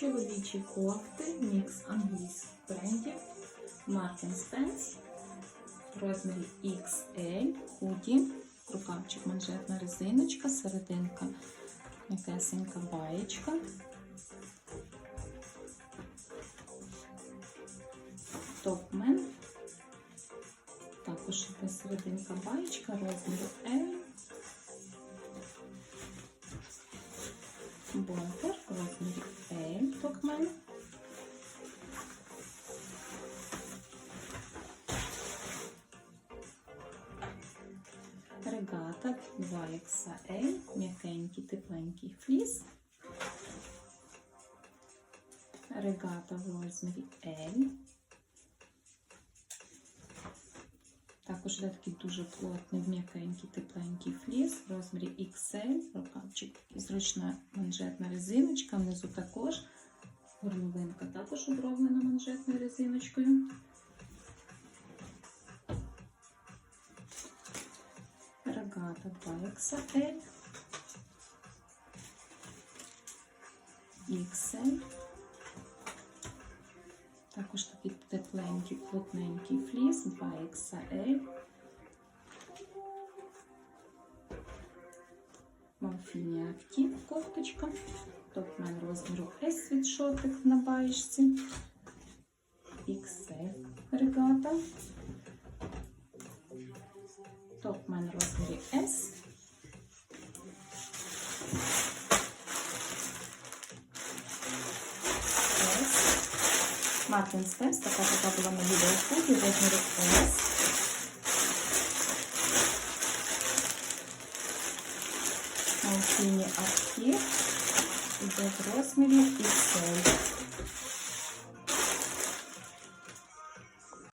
чоловічі кофти, мікс англійських брендів, Martin Spence, розмірі XL, худі, рукавчик манжетна резиночка, серединка м'якесенька баєчка. Топмен. Також іде серединка баєчка розміру L. Бомбер розмірі L топмен. Регата 2XL, м'якенький, тепленький фліс. Регата в розмірі L. Також такий дуже плотний, м'якенький, тепленький фліс в розмірі XL, рукавчик зручна манжетна резиночка, внизу також горловинка також оброблена манжетною резиночкою. Рогата 2XL, XL. Також такий тепленький, плотненький фліс 2XL. Актив кофточка. Топмен розміру S світшотик на баєчці. XL регата. Топмен розмірі S. Мартин Спенс, така така була на відео худі, розмірі S. Малфіні актив. Іде в розмірі XL.